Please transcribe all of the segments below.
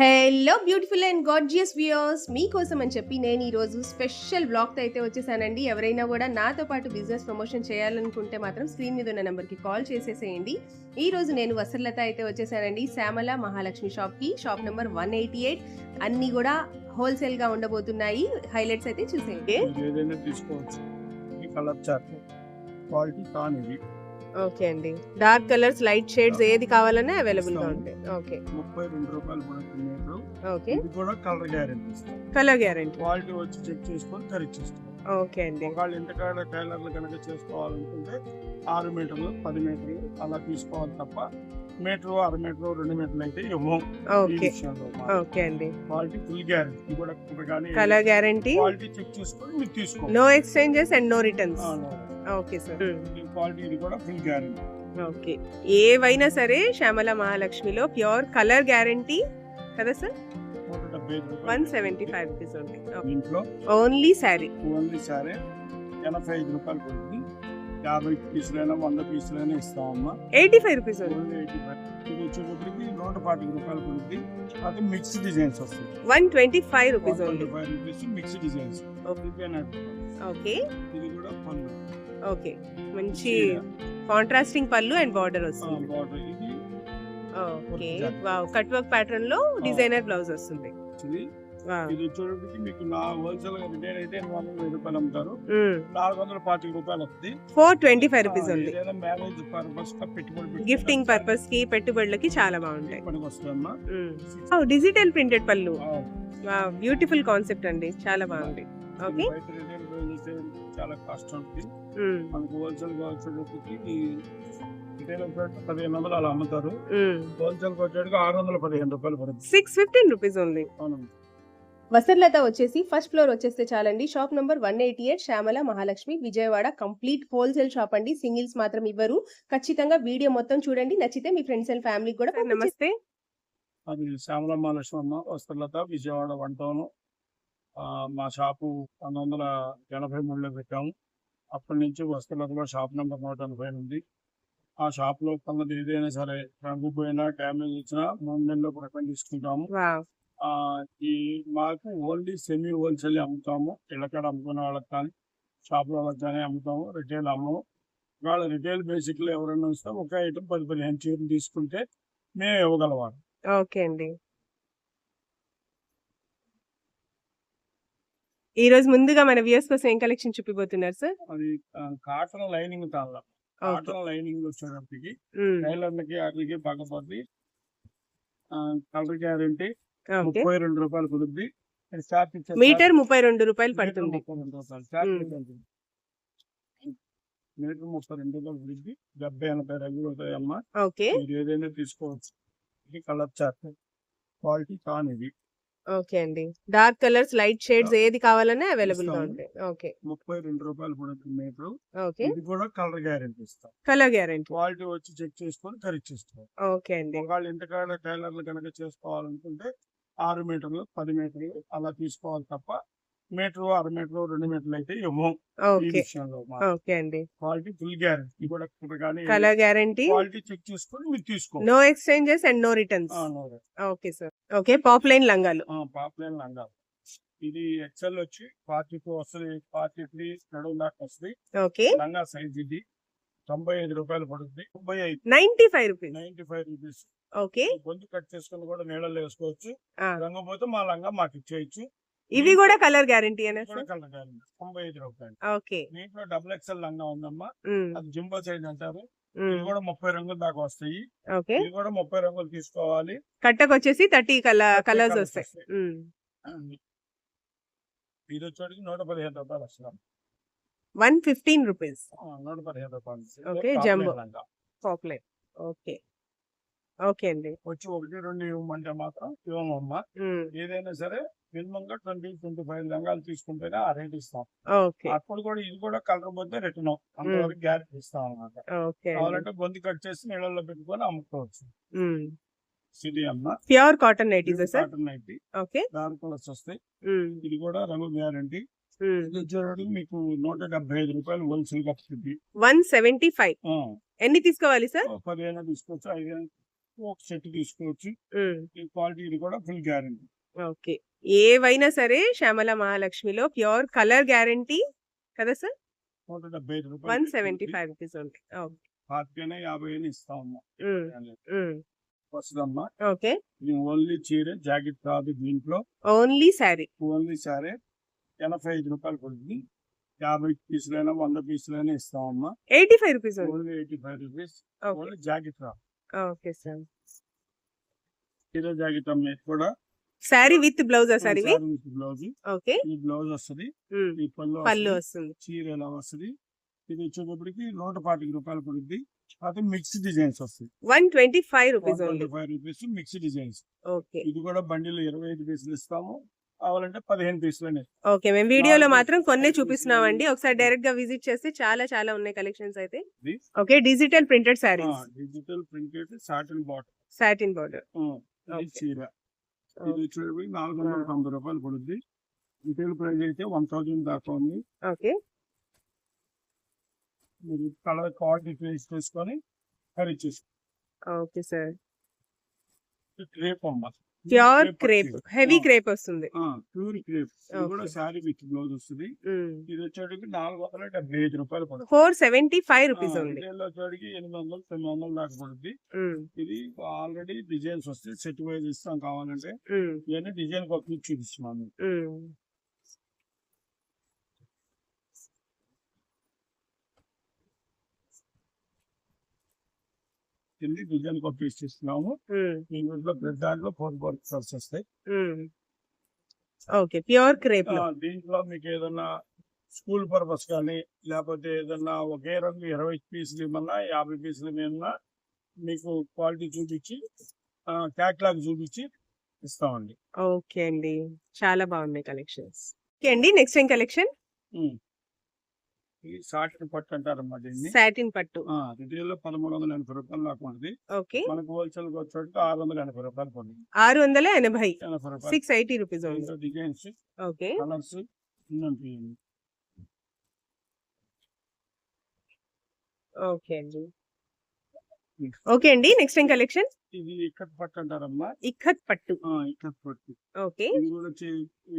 Hello beautiful and gorgeous viewers మీకోసం అని చెప్పి నేను ఈరోజు స్పెషల్ బ్లాగ్తో అయితే వచ్చేసానండి. ఎవరైనా కూడా నాతో పాటు బిజినెస్ ప్రమోషన్ చేయాలనుకుంటే మాత్రం స్క్రీన్ మీద ఉన్న నెంబర్కి కాల్ చేసేసేయండి. ఈ రోజు నేను వసర్లత అయితే వచ్చేసానండి. శ్యామల మహాలక్ష్మి షాప్కి shop number one eighty eight అన్నీ కూడా హోల్సేల్గా ఉండబోతున్నాయి. హైలైట్స్ అయితే చూసేయండి. తీసుకోవచ్చు. క్వాలిటీ ఓకే అండి. డార్క్ కలర్స్ లైట్ షేడ్స్ ఏది కావాలన్నా అవైలబుల్గా ఉంటాయి. ఓకే. ముప్పై రెండు రూపాయలు మీటర్ ఓకే. ఇది కూడా colour guarantee. Colour guarantee. Quality వచ్చి చెక్ చేసుకొని ఖరీదిస్తాం. ఓకే అండి. ఒకవేళ ఇంతకాడ టైలర్లు కనుక చేసుకోవాలనుకుంటే ఆరు మీటర్లు పది మీటర్లు అలా తీసుకోవాలి తప్ప మీటర్ అర మీటర్ రెండు మీటర్లు అయితే ఇవ్వం ఓకే. ఓకే అండి. Quality full guarantee. కూడా కలర్ గ్యారంటీ. క్వాలిటీ చెక్ చేసుకొని మీరు తీసుకోండి. No exchanges and no returns. Okay sir. ఈ క్వాలిటీ ఇది కూడా ఫుల్ గ్యారెంటీ. ఓకే. ఏవైనా సరే శ్యామల మహాలక్ష్మిలో ప్యూర్ కలర్ గ్యారంటీ కదా sir? One seventy five rupees ఉంది ఓన్లీ శారీ. ఓన్లీ సరే ఎనభై ఐదు రూపాయలు పడుతుంది. యాభై పీసులైనా వంద పీసులైనా ఇస్తామమ్మా. Eighty five rupees eighty five. ఇది వచ్చేటప్పటికి నూట పాతిక రూపాయలు పడుతుంది. అది మిక్స్ డిజైన్స్ వస్తుంది. One twenty five rupees twenty five rupees mix designs okay. ఇది కూడా పళ్ళు. ఓకే. మంచి కాంట్రాస్టింగ్ పళ్ళు అండ్ బార్డర్ వస్తుంది. బార్డర్ ఇది. ఓకే. వావ్. కట్ వర్క్ ప్యాటర్న్లో డిజైనర్ బ్లౌజ్ వస్తుంది. ఇది వచ్చేటప్పటికి మీకు నా హోల్సేల్గా రిటైల్ అయితే ఎనిమిది వందల వెయ్యి రూపాయలు అమ్ముతారు. నాలుగు వందల పాతిక రూపాయలు వస్తుంది. ఫోర్ ట్వంటీ ఫైవ్ రూపీస్ ఉంది. మ్యారేజ్ పర్పస్ పెట్టుబడి గిఫ్టింగ్ పర్పస్కి పెట్టుబడులకి చాలా బాగుంటాయి. పనికి వస్తుందమ్మా. Digital printed pallu. Beautiful concept అండి. చాలా బాగుంది. ఓకే చాలా కాస్ట్ ఉంటుంది మనకు హోల్సేల్ వచ్చేటప్పటికి రిటైల్ వచ్చేటప్పుడు పదిహేను వందలు అలా అమ్ముతారు. హోల్సేల్ వచ్చేటికి ఆరు వందల పదిహేను రూపాయలు పడుతుంది. సిక్స్ ఫిఫ్టీన్ రూపీస్ ఉంది అవును వసర్లత వచ్చేసి ఫస్ట్ ఫ్లోర్ వచ్చేస్తే చాలండి. Shop number one eighty eight Shyamala Mahalakshmi Vijayawada. Complete wholesale shop అండి. సింగిల్స్ మాత్రం ఇవ్వరు. ఖచ్చితంగా వీడియో మొత్తం చూడండి. నచ్చితే మీ ఫ్రెండ్స్ అండ్ ఫ్యామిలీ కూడా నమస్తే. అది శ్యామలమ్మ లక్ష్మమ్మ వస్త్రలత విజయవాడ వన్ టౌన్. మా షాపు పంతొమ్మిది వందల ఎనభై మూడులో పెట్టాము. అప్పటి నుంచి వస్త్రలతలో షాప్ నెంబర్ నూట ఎనభై ఉంది ఆ షాప్లో కొన్నది ఏదైనా సరే రంగు పోయినా డ్యామేజ్ వచ్చినా మూడు నెలల్లో రిటర్న్ తీసుకుంటాము ఈ మాకు ఓన్లీ సెమీ హోల్సేల్ అమ్ముతాము. ఇళ్ళకాడ అమ్ముకునే వాళ్ళకి కానీ షాప్ వాళ్ళకి కానీ అమ్ముతాము. రిటైల్ అమ్మము. వాళ్ళ రిటైల్ బేసిక్లో ఎవరైనా వస్తే ఒక ఐటమ్ పది పదిహేను చీరలు తీసుకుంటే మేము ఇవ్వగలవాడు ఓకే అండి. ఈ రోజు ముందుగా మన వ్యూస్ కోసం ఏం కలెక్షన్ చూపిపోతున్నారు సార్? అది కాటన్ లైనింగ్ తాళ్ళ. కాటన్ లైనింగ్ వచ్చేటప్పటికి టైలర్లకి వాటికి పక్కపడి కలర్ గ్యారంటీ ముప్పై రెండు రూపాయలు కుదురుద్ది. ఇచ్చే మీటర్ ముప్పై రెండు రూపాయలు పడుతుంది. మీటర్ ముప్పై రెండు రూపాయలు కుదిరిద్ది. డెబ్బై ఎనభై రంగులు అవుతాయమ్మా ఏదైనా తీసుకోవచ్చు. ఇది కలర్ చార్ట్. క్వాలిటీ కాన్ ఇది ఓకే అండి. డార్క్ కలర్స్ లైట్ షేడ్స్ ఏది కావాలన్నా అవైలబుల్గా. ఉంటాయి. ఓకే. ముప్పై రెండు రూపాయలు పడుతుంది మీటర్ ఓకే. ఇది కూడా కలర్ గ్యారంటీ ఇస్తాం. Colour guarantee. క్వాలిటీ వచ్చి చెక్ చేసుకొని ఖరీదిస్తాం ఓకే అండి. ఒకవేళ ఇంతకాడ టైలర్లు కనుక చేసుకోవాలనుకుంటే ఆరు మీటర్లు పది మీటర్లు అలా తీసుకోవాలి తప్ప మీటర్ అర మీటర్ రెండు మీటర్లు అయితే ఇవ్వం ఈ ఓకే. విషయంలో ఓకే అండి. క్వాలిటీ ఫుల్ గ్యారెంటీ కూడా కలర్ గ్యారంటీ క్వాలిటీ చెక్ చేసుకొని మీరు తీసుకో no exchanges and no returns no. Okay sir okay poplin లంగాలు. ఆ, పాపులర్ లంగా ఇది ఎక్సెల్ వచ్చి ఫార్టీ టూ వస్తుంది ఫార్టీ త్రీ నడుము దాకా వస్తుంది. ఓకే లంగా సైజ్ ఇది. తొంభై ఐదు రూపాయలు పడుతుంది తొంభై ఐదు. Ninety five rupees ninety five rupees okay గొంతు కట్ చేసుకొని కూడా నీళ్ళలో వేసుకోవచ్చు. ఆ. రంగు పోతే మా లంగా మాకు ఇచ్చేయచ్చు. ఇవి కూడా కలర్ గ్యారంటీ. తొంభై ఐదు రూపాయలు ఓకే. దీంట్లో డబుల్ ఎక్స్ఎల్ లంగా ఉందమ్మా. అది జింబో సైజ్ అంటారు. ఇది కూడా ముప్పై రంగులు దాకా వస్తాయి. ఓకే. ఇది కూడా ముప్పై రంగులు తీసుకోవాలి. కట్టకు వచ్చేసి థర్టీ కలర్ 30 కలర్స్ వస్తాయి. ఇది వచ్చేటికి నూట పదిహేను రూపాయలు వస్తున్నాం. One fifteen rupees. నూట పదిహేను రూపాయలు Okay, టాప్ jumbo. లైన్ లంగా. Poplin okay. ఓకే అండి. వచ్చి ఒకటి రెండు ఇవ్వమంటే మాత్రం ఇవ్వమమ్మా. ఏదైనా సరే మినిమం గా ట్వంటీ ట్వంటీ ఫైవ్ లంగాలు తీసుకుంటేనే ఆ రేట్ ఇస్తాం. అప్పుడు కూడా ఇది కూడా కలర్ పోతే రిటర్న్ అంతవరకు గ్యారెంటీ ఇస్తాం అండి. కావాలంటే గొంతు కట్ చేసి నీళ్ళలో పెట్టుకొని అమ్ముకోవచ్చు. Pure cotton sir? Cotton nighty. Okay. Dark colours వస్తాయి. ఇది కూడా రంగు గ్యారంటీ. మీకు నూట డెబ్బై ఐదు రూపాయలు హోల్సేల్ వస్తుంది వన్ సెవెంటీ ఫైవ్. ఎన్ని తీసుకోవాలి సార్? పదిహేను తీసుకోవచ్చు ఐదు ఒక సెట్ తీసుకోవచ్చు. ఈ క్వాలిటీ కూడా ఫుల్ గ్యారంటీ. ఓకే. ఏవైనా సరే శ్యామల మహాలక్ష్మిలో ప్యూర్ కలర్ గ్యారంటీ కదా సార్? నూట డెబ్బై ఐదు రూపాయలు వన్ సెవెంటీ ఫైవ్ రూపీస్ ఉంది ఓకే. యాభై అయినా ఉమ్, ఉమ్, వస్తుందమ్మా. ఓకే. ఓన్లీ చీర జాకెట్ కాదు దీంట్లో. ఓన్లీ ఓన్లీ సారే ఎనభై ఐదు రూపాయలు పడుతుంది యాభై పీసులైనా వంద పీసులైనా ఇస్తామమ్మా eighty five rupees only eighty five rupees. Only jacket రా ఓకే సార్. చీర జాకెట్ అమ్మే కూడా శారీ విత్ బ్లౌజ్ సార్ ఇవి? బ్లౌజ్. ఓకే. ఈ బ్లౌజ్ వస్తుంది. ఈ పళ్ళు పళ్ళు వస్తది, చీర ఎలా వస్తుంది? ఇది వచ్చేటప్పటికి నూట పాతిక రూపాయలు పడుద్ది. అది మిక్స్ డిజైన్స్ వస్తాయి. One twenty five rupees twenty five rupees mix designs okay. ఇది కూడా బండిలో ఇరవై ఐదు పీసులు ఇస్తాము. కావాలంటే పదిహేను పీసులనే. ఓకే మేము వీడియోలో మాత్రం కొన్నే ఐదు చూపిస్తున్నామండి. ఉన్నాయి. ఒకసారి డైరెక్ట్గా విజిట్ చేస్తే చాలా చాలా ఉన్నాయి కలెక్షన్స్ అయితే. Okay digital printed sarees digital printed satin bottle satin border. చీర. ఇది వచ్చేటప్పటికి నాలుగు వందల తొంభై రూపాయలు పడుద్ది. రిటైల్ ప్రైస్ అయితే వన్ థౌజండ్ దాకా ఉంది. ఓకే. మీరు కలర్ క్వాలిటీ ప్రైస్ చేసుకొని ఖరీదు చేసుకో. ఓకే సార్ క్రేప్ అమ్మ. ప్యూర్ క్రేప్ హెవీ క్రేప్ వస్తుంది. ప్యూర్ క్రేప్ కూడా. శారీ విత్ బ్లౌజ్ వస్తుంది. ఇది వచ్చేటికి నాలుగు వందల డెబ్బై ఐదు రూపాయలు పడుతుంది. ఫోర్ సెవెంటీ ఫైవ్ రూపీస్ ఉంది. వచ్చేటికి ఎనిమిది వందలు తొమ్మిది వందలు దాకా పడుతుంది. ఇది ఆల్రెడీ డిజైన్స్ వస్తాయి. సెట్ వైజ్ ఇస్తాం కావాలంటే. ఇవన్నీ డిజైన్ ఒక చూపిస్తున్నాను. కింది డిజైన్ ఒక పీస్ ఇస్తున్నాము ఉమ్, ఈ ప్రతి దాంట్లో ఫోర్ కలర్స్ వస్తాయి. ఓకే ప్యూర్ క్రేప్ దీంట్లో మీకు ఏదన్నా స్కూల్ పర్పస్ కానీ లేకపోతే ఏదన్నా ఒకే రంగు ఇరవై పీసులు ఇవ్వమన్నా యాభై పీసులు ఇవ్వమన్నా మీకు క్వాలిటీ చూపించి క్యాట్లాగ్ చూపించి ఇస్తామండి. ఓకే అండి. చాలా బాగున్నాయి కలెక్షన్స్. ఓకే అండి నెక్స్ట్ ఏం కలెక్షన్? సాటిన్ పట్టు దీన్ని. సాటిన్ పట్టు. రిటైల్లో పదమూడు వందల ఎనభై రూపాయలు దాకా ఉంటుంది ఓకే. మనకు హోల్సేల్ వచ్చేటట్టు ఆరు వందల ఎనభై రూపాయలు పడుతుంది ఆరు వందల ఎనభై సిక్స్ ఎయిటీ రూపీస్ ఉంది డిజైన్స్ ఓకే. కలర్స్ ఓకే అండి. ఓకే అండి. నెక్స్ట్ ఏం కలెక్షన్ ఇది ఇక్కడ పట్టు అంటారమ్మా. ఇక్కత్ పట్టు. ఆ, ఇక్కడ పట్టు. ఓకే. ఇది కూడా వచ్చి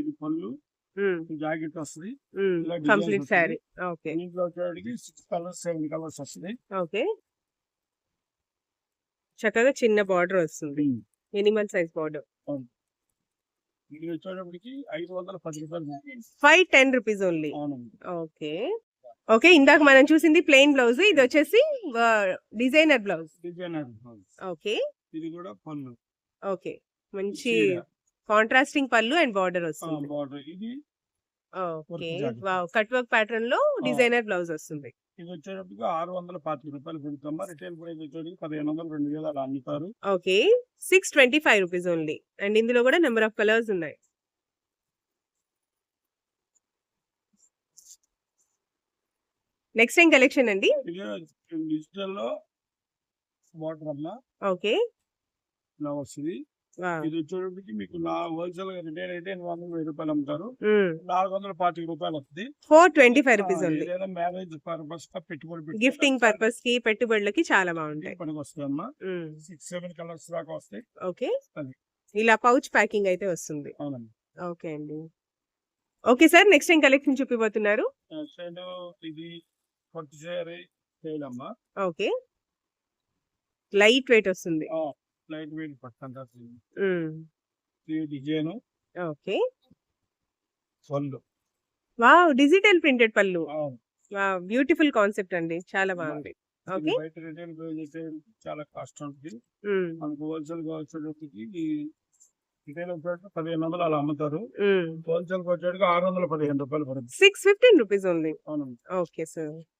ఇది పళ్ళు. జాకెట్ వస్తుంది. కంప్లీట్. శారీ. ఓకే. వచ్చేటికి సిక్స్ కలర్స్ సెవెన్ కలర్స్ వస్తుంది. ఓకే. చక్కగా చిన్న బార్డర్ వస్తుంది. Minimal size border. ఇది వచ్చేటప్పటికి ఐదు వందల పది రూపాయలు five ten rupees only. Okay. Okay ఇందాక మనం చూసింది ప్లెయిన్ బ్లౌజ్. ఇది వచ్చేసి designer blouse. Designer blouse. Okay. ఇది కూడా పళ్ళు. ఓకే. మంచి. కాంట్రాస్టింగ్ పళ్ళు అండ్ బార్డర్ వస్తుంది. బార్డర్. ఇది ఓకే. వావ్. కట్ వర్క్ ప్యాటర్న్లో డిజైనర్ బ్లౌజ్ వస్తుంది. ఇది వచ్చేటప్పటికి ఆరు వందల పాతిక రూపాయలు పెడతామా రిటైల్ ప్రైస్ వచ్చేటికి పదిహేను వందలు రెండు వేలు అలా అమ్ముతారు. Okay. Six twenty five rupees only. And ఇందులో కూడా నెంబర్ ఆఫ్ కలర్స్ ఉన్నాయి. నెక్స్ట్ ఏం కలెక్షన్ అండి? డిజిటల్లో వాటర్ అమ్మా. ఓకే. ఇలా వస్తుంది ఇది వచ్చేటప్పటికి మీకు హోల్సేల్గా రిటైల్ అయితే ఎనిమిది వందల వెయ్యి రూపాయలు అమ్ముతారు నాలుగు వందల పాతిక రూపాయలు వస్తుంది. ఫోర్ ట్వంటీ ఫైవ్ రూపీస్ ఉంది. మ్యారేజ్ పర్పస్గా పెట్టుబడి గిఫ్టింగ్ పర్పస్కి పెట్టుబడులకి చాలా బాగుంటాయి. పనికి వస్తుంది అమ్మా సిక్స్ సెవెన్ కలర్స్ దాకా వస్తాయి. ఓకే. ఇలా పౌచ్ ప్యాకింగ్ అయితే వస్తుంది. ఓకే అండి. ఓకే సార్ నెక్స్ట్ ఏం కలెక్షన్ చూపిపోతున్నారు ఇది ఓకే. లైట్ వెయిట్ వస్తుంది. Light weight design okay. పళ్ళు. వావ్ డిజిటల్ ప్రింటెడ్ పళ్ళు. వావ్ బ్యూటిఫుల్ కాన్సెప్ట్ అండి. చాలా బాగుంది. ఓకే. బయట రిటైల్ చాలా కాస్ట్ ఉంటుంది. మనకు హోల్సేల్ ఈ రిటైల్ వచ్చేటప్పుడు పదిహేను వందలు అలా అమ్ముతారు. మ్మ్. హోల్సేల్ వచ్చేటికి ఆరు వందల పదిహేను రూపాయలు పడుతుంది. సిక్స్ ఫిఫ్టీన్ రూపీస్ ఉంది. Okay sir.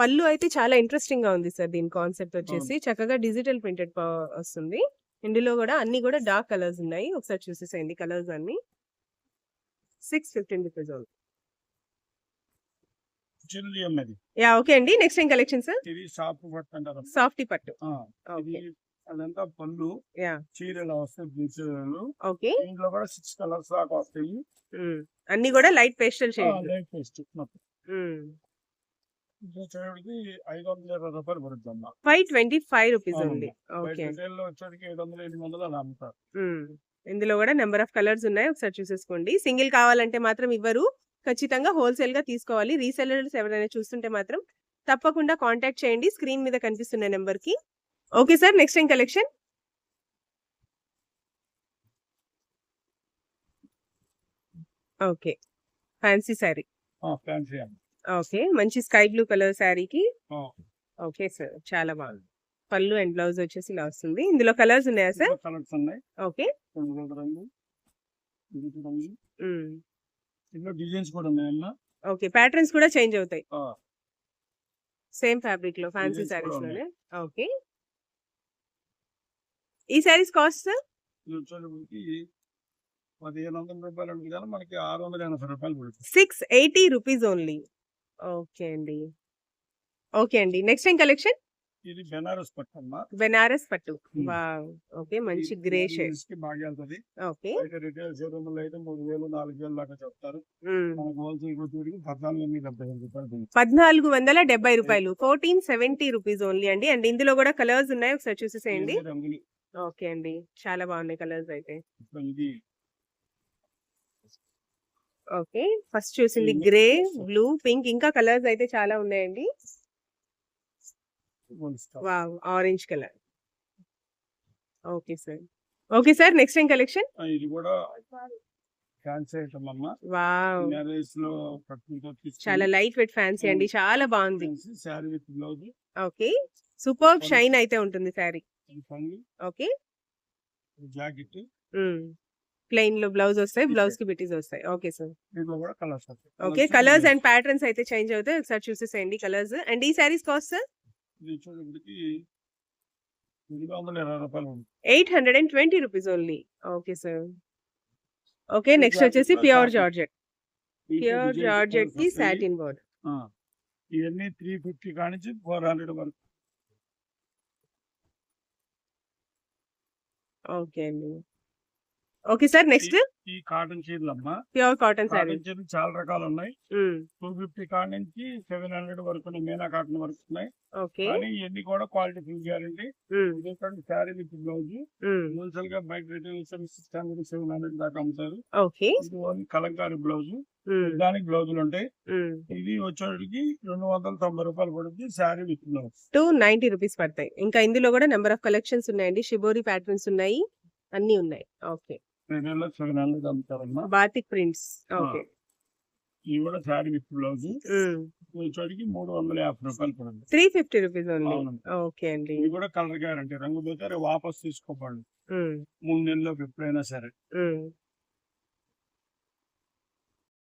పళ్ళు అయితే చాలా ఇంట్రెస్టింగ్గా ఉంది సార్ దీని కాన్సెప్ట్ వచ్చేసి. చక్కగా డిజిటల్ ప్రింటెడ్ వస్తుంది. ఇందులో కూడా అన్ని కూడా డార్క్ కలర్స్ ఉన్నాయి. ఒకసారి చూసేసేయండి కలర్స్ అన్ని. సిక్స్ ఫిఫ్టీన్ రూపీస్ అమ్మది యా ఓకే అండి. నెక్స్ట్ ఏం కలెక్షన్ సార్? ఇది షాప్ పట్టు అంటారు. సాఫ్టీ పట్టు. అదంతా పళ్ళు యా. చీరలు వస్తాయి చీరలు ఓకే. దీంట్లో కూడా సిక్స్ కలర్స్ దాకా వస్తాయి. అన్ని కూడా light pastel shade. Light paste మొత్తం. ఇది వచ్చేటికి ఐదు వందల ఇరవై రూపాయలు పడుతుంది అన్న five twenty five rupees okay. రిటైల్లో వచ్చేటికి ఏడు వందలు ఎనిమిది వందలు అలా అమ్ముతారు. ఉమ్. ఇందులో కూడా నెంబర్ ఆఫ్ కలర్స్ ఉన్నాయి. ఒకసారి చూసేసుకోండి. సింగిల్ కావాలంటే మాత్రం ఇవ్వరు. ఖచ్చితంగా హోల్సేల్గా తీసుకోవాలి. రీసెలర్స్ ఎవరైనా చూస్తుంటే మాత్రం తప్పకుండా కాంటాక్ట్ చేయండి. స్క్రీన్ మీద కనిపిస్తున్న నెంబర్కి okay sir next time collection? Okay. Fancy saree. Fancy అన్న ఓకే. మంచి స్కై బ్లూ కలర్ శారీకి? Okay sir. చాలా బాగుంది. పళ్ళు అండ్ బ్లౌజ్ వచ్చేసి ఇలా వస్తుంది. ఇందులో కలర్స్ ఉన్నాయా సార్? కలర్స్ ఉన్నాయి. ఓకే. ఇందులో డిజైన్స్ కూడా ఉన్నాయి అన్న. ఓకే. ప్యాటర్న్స్ కూడా చేంజ్ అవుతాయి. సేమ్ ఫ్యాబ్రిక్లో ఫ్యాన్సీ కూడా లోనే ఓకే. ఈ శారీస్ కాస్ట్ సార్? పదిహేను వందల రూపాయలు మనకి ఆరు వందల ఎనభై రూపాయలు six eighty rupees only. Okay అండి. ఓకే అండి. Next time collection? ఇది బెనారస్ పట్టు అన్న బెనారస్ పట్టు. వావ్. ఓకే మంచి గ్రే షేడ్. కి బాగా వెళ్తుంది. ఓకే. అయితే రిటైల్ షోరూమ్లో అయితే మూడు వేలు నాలుగు వేలు దాకా చెప్తారు. మనకు హోల్సేల్ వచ్చేటికి పద్నాలుగు వందల డెబ్బై రూపాయలు. పద్నాలుగు వందల డెబ్బై రూపాయలు. ఫోర్టీన్ సెవెంటీ రూపీస్ ఓన్లీ అండి. అండ్ ఇందులో కూడా కలర్స్ ఉన్నాయి ఒకసారి చూసేసేయండి. ఓకే అండి. చాలా బాగున్నాయి కలర్స్ అయితే. ఇది ఓకే. ఫస్ట్ చూసింది గ్రే బ్లూ పింక్ ఇంకా కలర్స్ అయితే చాలా ఉన్నాయండి. Wow orange colour. Okay sir. Okay sir next time collection? ఇది కూడా చాలా లైట్ వెయిట్ ఫ్యాన్సీ అండి చాలా బాగుంది. ఓకే. సూపర్ షైన్ అయితే ఉంటుంది పంగి ఓకే. జాకెట్. ప్లెయిన్లో బ్లౌజ్ వస్తాయి బ్లౌజ్కి బిటీస్ వస్తాయి. Okay sir. Okay colours and patterns అయితే చేంజ్ అవుతాయి. ఒకసారి చూసేసేయండి కలర్స్. అండ్ ఈ sarees cost sir? Eight hundred and twenty rupees only. Okay sir. Okay next వచ్చేసి pure. Georgette. Pure జార్జెట్కి. Satin border. ఇవన్నీ త్రీ ఫిఫ్టీ కానించి ఫోర్ హండ్రెడ్ వరకు. Okay అండి. Okay sir next. ఈ కాటన్ చీరలు అమ్మా. ప్యూర్ కాటన్ కాటన్ చీరలు చాలా రకాలు ఉన్నాయి. టూ ఫిఫ్టీ కాడ నుంచి సెవెన్ హండ్రెడ్ వరకు మీనా కాటన్ వరకు ఉన్నాయి. ఓకే. కానీ ఇవన్నీ కూడా క్వాలిటీ ఫుల్ గ్యారంటీ. ఎందుకంటే శారీ విత్ బ్లౌజ్. హోల్సేల్గా బయట retail six hundred seven hundred దాకా అమ్ముతారు. ఓకే. కలంకారీ బ్లౌజ్. దానికి బ్లౌజులు ఉంటాయి. ఇది వచ్చేటికి రెండు వందల తొంభై రూపాయలు పడుతుంది saree with blouse. Two ninety rupees పడతాయి. ఇంకా ఇందులో కూడా నెంబర్ ఆఫ్ కలెక్షన్స్ ఉన్నాయండి. షిబోరి ప్యాటర్న్స్ ఉన్నాయి. అన్ని ఉన్నాయి. ఓకే. Batik prints. ఓకే. ఇవి కూడా విత్ బ్లౌజ్ మూడు వందల యాభై రూపాయలు పడుతుంది త్రీ ఫిఫ్టీ రూపీస్. ఓకే అండి. ఇది కూడా కలర్ గ్యారంటీ. రంగు పోతే వాపస్ తీసుకోపండి మూడు నెలలకు ఎప్పుడైనా సరే.